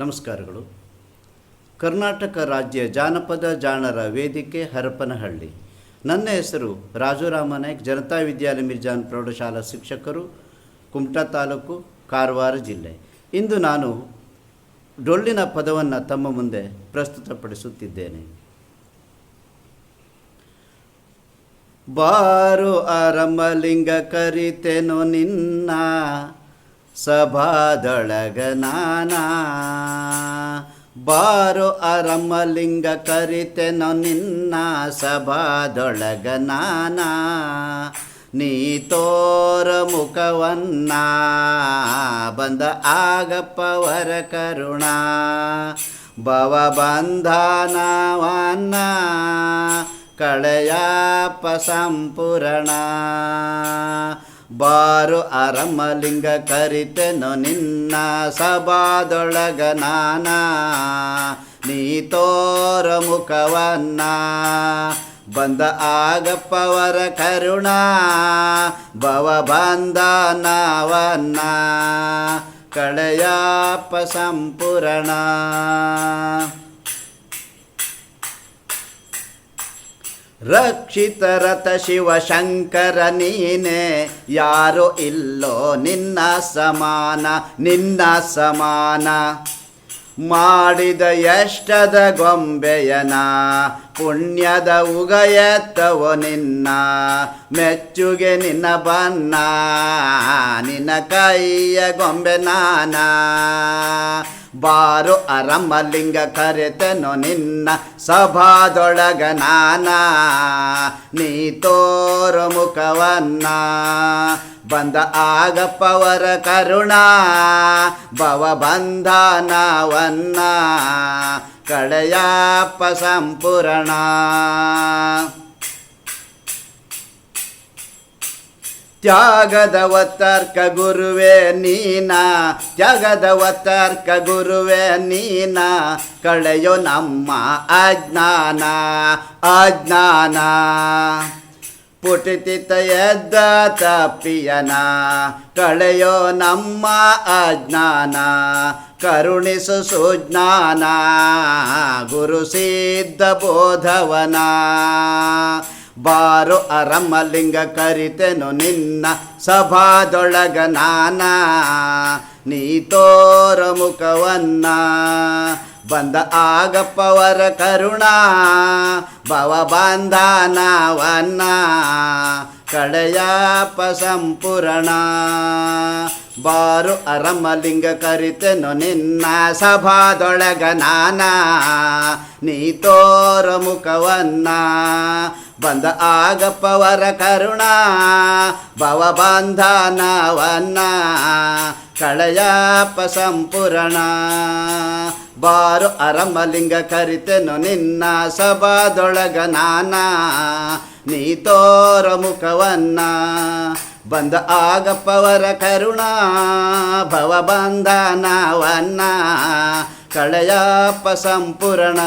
ನಮಸ್ಕಾರಗಳು. ಕರ್ನಾಟಕ ರಾಜ್ಯ ಜಾನಪದ ಜಾಣರ ವೇದಿಕೆ ಹರಪನಹಳ್ಳಿ. ನನ್ನ ಹೆಸರು ರಾಜುರಾಮ ನಾಯ್ಕ್, ಜನತಾ ವಿದ್ಯಾಲಯ ಮಿರ್ಜಾನ್ ಪ್ರೌಢಶಾಲಾ ಶಿಕ್ಷಕರು, ಕುಮಟಾ ತಾಲೂಕು, ಕಾರವಾರ ಜಿಲ್ಲೆ. ಇಂದು ನಾನು ಡೊಳ್ಳಿನ ಪದವನ್ನು ತಮ್ಮ ಮುಂದೆ ಪ್ರಸ್ತುತಪಡಿಸುತ್ತಿದ್ದೇನೆ. ಬಾರು ಅರಮಲಿಂಗ ಕರಿತೆನು ನಿನ್ನ ಸಭಾದೊಳಗ ನಾನಾ. ಬಾರು ಅರಮಲಿಂಗ ಕರಿತೆನು ನಿನ್ನ ಸಭಾದೊಳಗ ನಾನಾ. ನೀ ತೋರ ಮುಖವನ್ನ ಬಂದ ಆಗಪ್ಪವರ ಕರುಣ. ಭವ ಬಂಧನವನ್ನ ಕಳೆಯಪ್ಪ ಸಂಪೂರ್ಣ. ಬಾರು ಅರಮಲಿಂಗ ಕರಿತೆನು ನಿನ್ನ ಸಭಾದೊಳಗ ನಾನಾ. ನೀ ತೋರ ಮುಖವನ್ನ ಬಂದ ಆಗಪ್ಪವರ ಕರುಣಾ. ಭವ ಬಂಧನವನ್ನ ಕಳೆಯಪ್ಪ ಸಂಪೂರ್ಣ. ರಕ್ಷಿತರಥ ಶಿವಶಂಕರ ನೀನೆ. ಯಾರು ಇಲ್ಲೋ ನಿನ್ನ ಸಮಾನ ನಿನ್ನ ಸಮಾನ. ಮಾಡಿದ ಎಷ್ಟದ ಗೊಂಬೆಯನ, ಪುಣ್ಯದ ಉಗಯತ್ತವ ನಿನ್ನ. ಮೆಚ್ಚುಗೆ ನಿನ್ನ ಬನ್ನ ನಿನ್ನ ಕೈಯ ಗೊಂಬೆ ನಾನ. ಬಾರು ಅರಮಲಿಂಗ ಕರೆತನು ನಿನ್ನ ಸಭಾದೊಳಗ ನಾನ. ನೀ ತೋರು ಮುಖವನ್ನ. ಬಂದ ಆಗಪ್ಪವರ ಕರುಣ. ಭವ ಬಂಧನವನ್ನ. ಕಡೆಯಪ್ಪ ಸಂಪೂರ್ಣ. ತ್ಯಾಗದವ ತರ್ಕ ಗುರುವೇ ನೀನ ತ್ಯಾಗದವ ಗುರುವೇ ನೀನ, ಕಳೆಯೋ ನಮ್ಮ ಅಜ್ಞಾನ ಅಜ್ಞಾನ. ಪುಟಿತಿತ ಎದ್ದ ತಪ್ಪಿಯನ, ಕಳೆಯೋ ನಮ್ಮ ಅಜ್ಞಾನ, ಕರುಣಿಸು ಸುಜ್ಞಾನ ಗುರು ಸಿದ್ಧ ಬೋಧವನ. ಬಾರು ಅರಮಲಿಂಗ ಕರಿತೆನು ನಿನ್ನ ಸಭಾದೊಳಗ ನಾನ. ನೀ ತೋರ ಮುಖವನ್ನ ಬಂದ ಆಗಪ್ಪವರ ಕರುಣ, ಭವ ಬಾಂಧನವನ್ನ ಕಡೆಯಪ್ಪ ಸಂಪೂರ್ಣ. ಬಾರು ಅರಮಲಿಂಗ ಕರಿತೆನು ನಿನ್ನ ಸಭಾದೊಳಗ ನಾನ. ನೀ ತೋರ ಮುಖವನ್ನ ಬಂದ ಆಗಪ್ಪವರ ಕರುಣ. ಭವ ಬಂಧನವನ್ನ ಕಳೆಯಪ್ಪ ಸಂಪೂರಣ. ಬಾರು ಅರಮಲಿಂಗ ಕರಿತೆನು ನಿನ್ನ ಸಭಾದೊಳಗ ನಾನ. ನೀ ತೋರ ಮುಖವನ್ನ ಬಂದ ಆಗಪ್ಪವರ ಕರುಣ ಭವ ಬಂಧನವನ್ನ ಕಳೆಯಪ್ಪ ಸಂಪೂರ್ಣ.